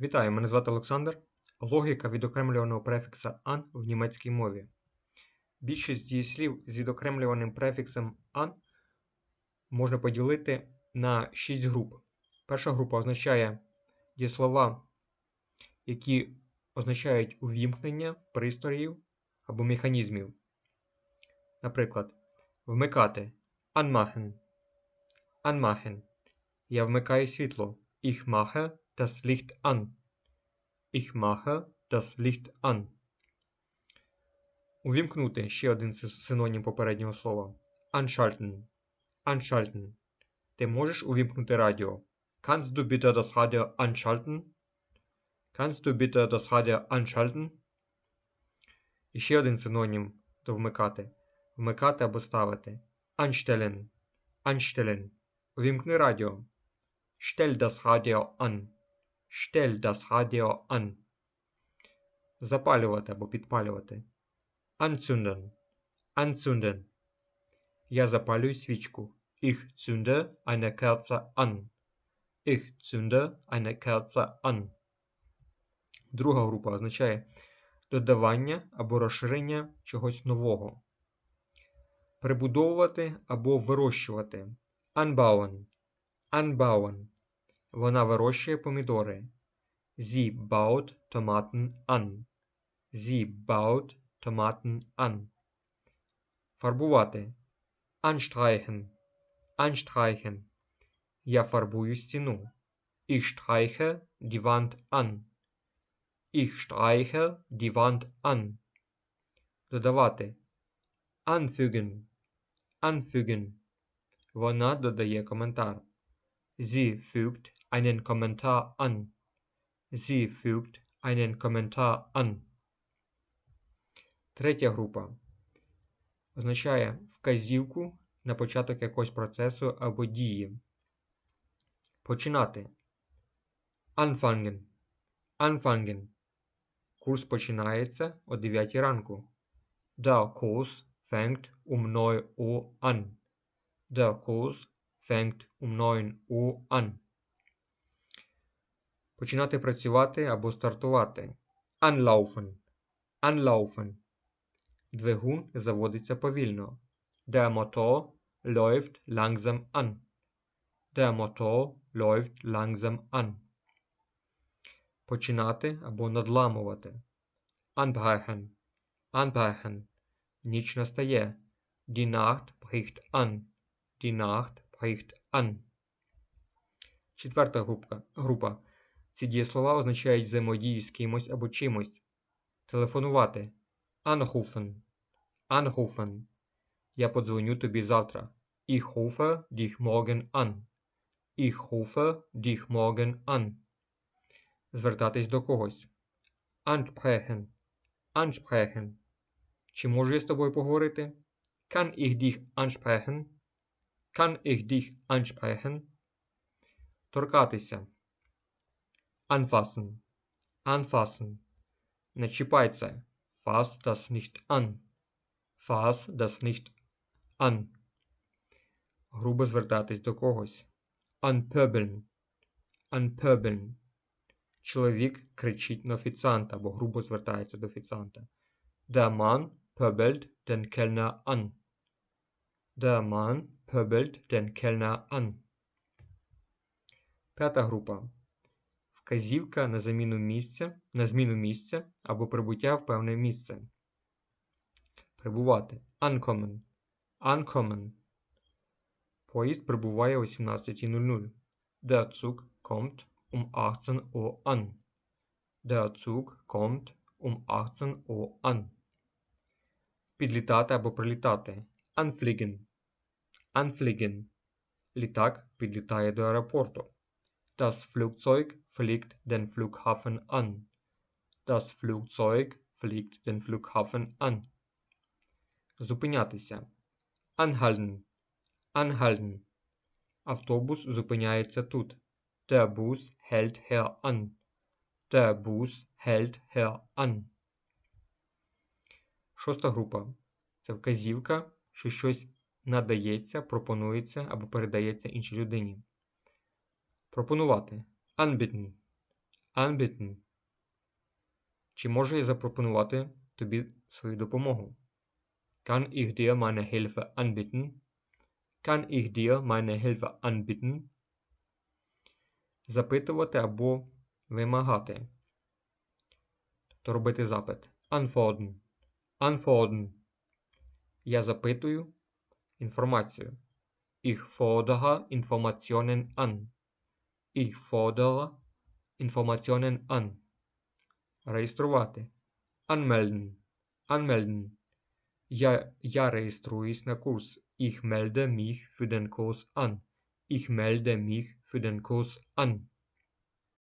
Вітаю, мене звати Олександр. Логіка відокремлюваного префікса an в німецькій мові. Більшість дієслів з відокремлюваним префіксом an можна поділити на 6 груп. Перша група означає дієслова, які означають увімкнення пристроїв або механізмів. Наприклад, вмикати anmachen. Anmachen. Я вмикаю світло. Ich mache das Licht an. Ich mache das Licht an. Увімкнути ще один сис- синонім попереднього слова. Anschalten. Anschalten. Ти можеш увімкнути радіо? Kannst du bitte das Radio anschalten? Kannst du bitte das Radio anschalten? І ще один синонім до вмикати. Вмикати або ставити. Anstellen. Anstellen. Увімкни радіо. Stell das Radio an. Stell das Radio an. Запалювати або підпалювати. Anzünden. Anzünden. Я запалюю свічку. Ich zünde eine Kerze an. Ich zünde eine Kerze an. Друга група означає додавання або розширення чогось нового. Прибудовувати або вирощувати. Anbauen. Anbauen. Вона вирощує помідори. Sie baut Tomaten an. Sie baut Tomaten an. Фарбувати. Anstreichen. Anstreichen. Я фарбую стіну. Ich streiche die Wand an. Ich streiche die Wand an. Додавати. Anfügen. Anfügen. Вона додає коментар. Sie fügt einen Kommentar an. Sie fügt einen Kommentar an. Третя група означає вказівку на початок якогось процесу або дії. Починати. Anfangen. Anfangen. Курс починається о 9 ранку. Der Kurs fängt um 9 Uhr an. Der Kurs fängt um 9 Uhr an. Починати працювати або стартувати. Anlaufen. Anlaufen. Двигун заводиться повільно. Der Motor läuft langsam an. Der Motor läuft langsam an. Починати або надламувати. Anbrechen. Anbrechen. Ніч настає. Die Nacht bricht an. Die Nacht bricht an. Четверта група. група. Ці дієслова означають взаємодію з кимось або чимось. Телефонувати. Anrufen. Anrufen. Я подзвоню тобі завтра. Ich rufe dich morgen an. Ich rufe dich morgen an. Звертатись до когось. Ansprechen. Ansprechen. Чи можу я з тобою поговорити? Kann ich dich ansprechen? Kann ich dich ansprechen? Торкатися. Anfassen. Anfassen. Не чіпай це. Fass das nicht an. Fass das nicht an. Грубо звертатись до когось. Anpöbeln. Anpöbeln. Чоловік кричить на офіціанта або грубо звертається до офіціанта. Der Mann pöbelt den Kellner an. Der Mann pöbelt den Kellner an. П'ята група. Вказівка на заміну місця, на зміну місця або прибуття в певне місце. Прибувати. Ankommen. Ankommen. Поїзд прибуває о 17.00. Der Zug kommt um 18 Uhr an. Der Zug kommt um 18 Uhr an. Підлітати або прилітати. Anfliegen. Anfliegen. Літак підлітає до аеропорту. Das Flugzeug fliegt den Flughafen an. Das Flugzeug fliegt den Flughafen an. Зупинятися. Anhalten. Anhalten. Автобус зупиняється тут. Der Bus hält hier an. Der Bus hält hier an. Шоста група. Це вказівка, що щось надається, пропонується або передається іншій людині. Пропонувати. Anbieten. anbieten. Чи можу я запропонувати тобі свою допомогу? Dir meine Hilfe anbieten? Kann ich dir meine Hilfe anbieten? Запитувати або вимагати. Тобто робити запит. Antworten. Antworten. Я запитую інформацію. Ich fordere Informationen an. Ich fordere Informationen an. Реєструвати. Anmelden. Anmelden. Я, я реєструюсь на курс. Ich melde mich für den Kurs an. Ich melde mich für den Kurs an.